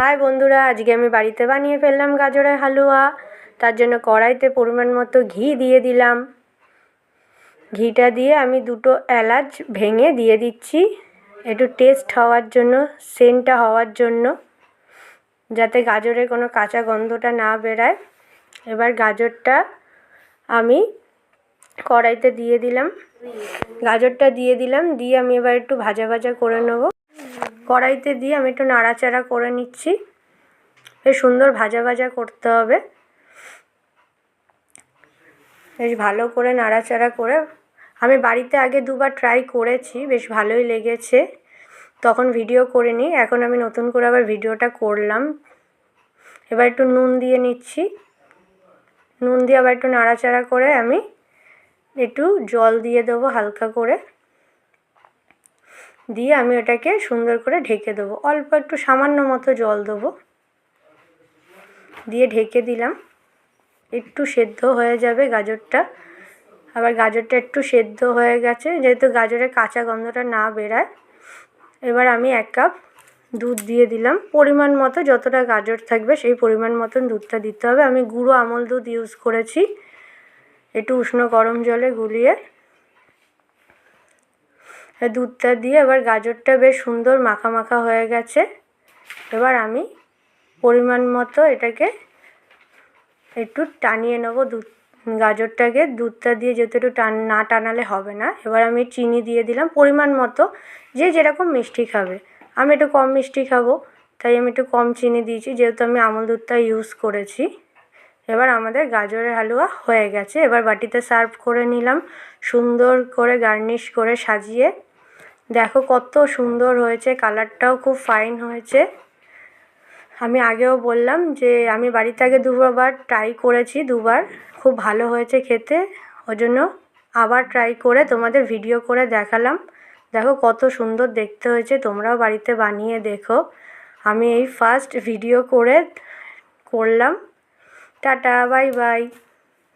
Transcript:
High বন্ধুরা, আজকে আমি বাড়িতে বানিয়ে ফেললাম গাজরের হালুয়া। তার জন্য কড়াইতে পরিমাণ মতো ঘি দিয়ে দিলাম। ঘিটা দিয়ে আমি দুটো এলাচ ভেঙে দিয়ে দিচ্ছি। একটু টেস্ট হওয়ার জন্য সেন্টটা হওয়ার জন্য, যাতে গাজরের কোনো কাঁচা গন্ধটা না বেরায়। এবার গাজরটা আমি কড়াইতে দিয়ে দিলাম। গাজরটা দিয়ে দিলাম, দিয়ে আমি এবার একটু ভাজা ভাজা করে নেব। কড়াইতে দিয়ে আমি একটু নাড়াচাড়া করে নিচ্ছি। বেশ সুন্দর ভাজা ভাজা করতে হবে। বেশ ভালো করে নাড়াচাড়া করে আমি বাড়িতে আগে দুবার ট্রাই করেছি, বেশ ভালোই লেগেছে। তখন ভিডিও করে নিই, এখন আমি নতুন করে আবার ভিডিওটা করলাম। এবার একটু নুন দিয়ে নিচ্ছি। নুন দিয়ে আবার একটু নাড়াচাড়া করে আমি একটু জল দিয়ে দেবো হালকা করে। দিয়ে আমি ওটাকে সুন্দর করে ঢেকে দেবো। অল্প একটু সামান্য মতো জল দেবো। দিয়ে ঢেকে দিলাম। একটু সেদ্ধ হয়ে যাবে গাজরটা। আবার গাজরটা একটু সেদ্ধ হয়ে গেছে, যেহেতু গাজরের কাঁচা গন্ধটা না বেরায়। এবার আমি এক কাপ দুধ দিয়ে দিলাম। পরিমাণ মতো যতটা গাজর থাকবে সেই পরিমাণ মতন দুধটা দিতে হবে। আমি গুঁড়ো আমল দুধ ইউজ করেছি। একটু উষ্ণ গরম জলে গুলিয়ে দুধটা দিয়ে এবার গাজরটা বেশ সুন্দর মাখা মাখা হয়ে গেছে। এবার আমি পরিমাণ মতো এটাকে একটু টানিয়ে নেব দুধ, গাজরটাকে। দুধটা দিয়ে যেহেতু একটু টান, না টানালে হবে না। এবার আমি চিনি দিয়ে দিলাম পরিমাণ মতো, যে যেরকম মিষ্টি খাবে। আমি একটু কম মিষ্টি খাব, তাই আমি একটু কম চিনি দিয়েছি, যেহেতু আমি আমল দুধটা ইউজ করেছি। এবার আমাদের গাজরের হালুয়া হয়ে গেছে। এবার বাটিতে সার্ভ করে নিলাম, সুন্দর করে গার্নিশ করে সাজিয়ে। দেখো কত সুন্দর হয়েছে, কালারটাও খুব ফাইন হয়েছে। আমি আগেও বললাম যে আমি বাড়িতে আগে দুবার ট্রাই করেছি দুবার, খুব ভালো হয়েছে খেতে। ওই জন্য আবার ট্রাই করে তোমাদের ভিডিও করে দেখালাম। দেখো কত সুন্দর দেখতে হয়েছে, তোমরাও বাড়িতে বানিয়ে দেখো। আমি এই ফার্স্ট ভিডিও করে করলাম। Tata bye bye